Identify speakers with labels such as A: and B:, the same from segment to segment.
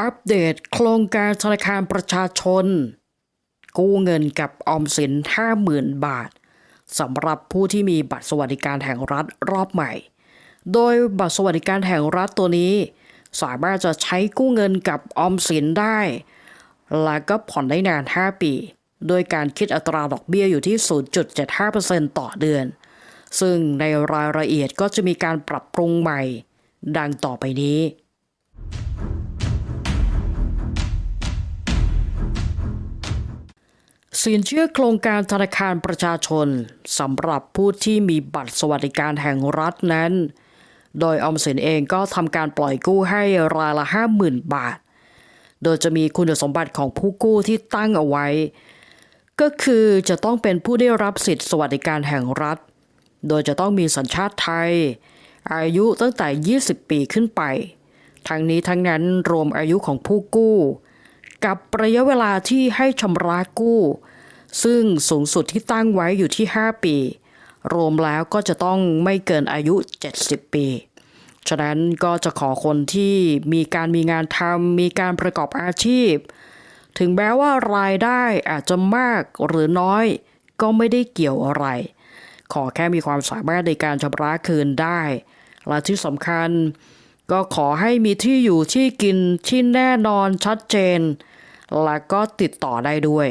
A: อัปเดตโครงการธนาคารประชาชน กู้เงินกับออมสิน 50,000 บาทสำหรับผู้ที่มีบัตรสวัสดิการแห่งรัฐรอบใหม่ โดยบัตรสวัสดิการแห่งรัฐตัวนี้ สามารถจะใช้กู้เงินกับออมสินได้ และก็ผ่อนได้นาน 5 ปี โดยการคิดอัตราดอกเบี้ยอยู่ที่ 0.75%ต่อเดือน ซึ่งในรายละเอียดก็จะมีการปรับปรุงใหม่ ดังต่อไปนี้ สินเชื่อโครงการธนาคารประชาชนสำหรับผู้ที่มีบัตรสวัสดิการแห่งรัฐนั้น โดยออมสินเองก็ทำการปล่อยกู้ให้รายละ 50,000 บาท โดยจะมีคุณสมบัติของผู้กู้ที่ตั้งเอาไว้ ก็คือจะต้องเป็นผู้ได้รับสิทธิสวัสดิการแห่งรัฐ โดยจะต้องมีสัญชาติไทย อายุตั้งแต่ 20 ปีขึ้นไป ทั้งนี้ทั้งนั้นรวมอายุของผู้กู้กับระยะเวลาที่ให้ชำระกู้ ซึ่งสูงสุดที่ตั้งไว้อยู่ที่ 5 ปี รวมแล้วก็จะต้องไม่เกินอายุ 70 ปี ฉะนั้นก็จะขอคนที่มีการมีงานทำมีการประกอบอาชีพ ถึงแม้ว่ารายได้อาจจะมากหรือน้อย ก็ไม่ได้เกี่ยวอะไร ขอแค่มีความสามารถในการชำระคืนได้ และที่สำคัญก็ขอให้มีที่อยู่ที่กินที่แน่นอนชัดเจน และก็ติดต่อได้ด้วย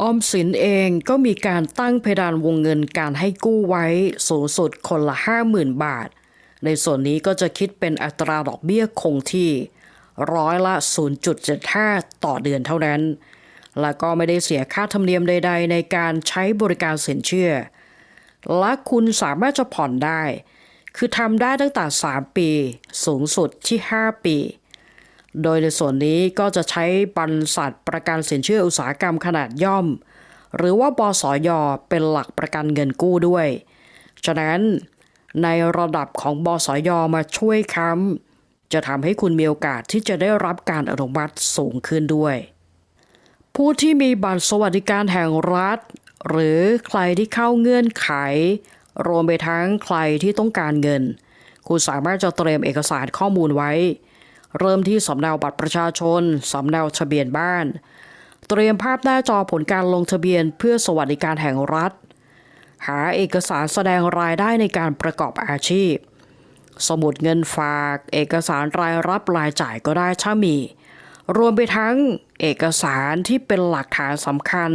A: ออมสินเองก็มีการตั้งเพดานวงเงินการให้กู้ไว้สูงสุดคนละ 50,000 บาท ในส่วนนี้ก็จะคิดเป็นอัตราดอกเบี้ยคงที่ร้อยละ 0.75 ต่อเดือนเท่านั้น และก็ไม่ได้เสียค่าธรรมเนียมใด ๆ ในการใช้บริการสินเชื่อ และคุณสามารถจะผ่อนได้ คือทำได้ตั้งแต่ 3 ปี สูงสุดที่ 5 ปี โดยในส่วนนี้ก็จะใช้บรรษัทประกันสินเชื่ออุตสาหกรรมขนาดย่อม หรือว่าบสยเป็นหลักประกันเงินกู้ด้วย ฉะนั้นในระดับของบสยมาช่วยค้ำจะทำให้คุณมีโอกาสที่จะได้รับการอนุมัติสูงขึ้นด้วย ผู้ที่มีบัตรสวัสดิการแห่งรัฐ หรือใครที่เข้าเงื่อนไข รวมไปทั้งใครที่ต้องการเงิน คุณสามารถจะเตรียมเอกสารข้อมูลไว้ เริ่มที่สำเนาบัตรประชาชน สำเนาทะเบียนบ้าน เตรียมภาพหน้าจอผลการลงทะเบียนเพื่อสวัสดิการแห่งรัฐ หาเอกสารแสดงรายได้ในการประกอบอาชีพ สมุดเงินฝาก เอกสารรายรับรายจ่ายก็ได้ถ้ามี รวมไปทั้งเอกสารที่เป็นหลักฐานสำคัญ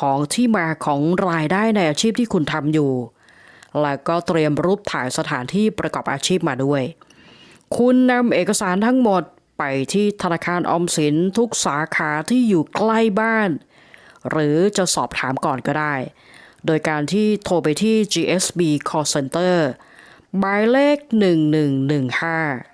A: ของที่มาของรายได้ในอาชีพที่คุณทำอยู่ และก็เตรียมรูปถ่ายสถานที่ประกอบอาชีพมาด้วย คุณนำเอกสารทั้งหมดไปที่ธนาคารออมสินทุกสาขาที่อยู่ใกล้บ้าน หรือจะสอบถามก่อนก็ได้ โดยการที่โทรไปที่ GSB Call Center หมายเลข 1115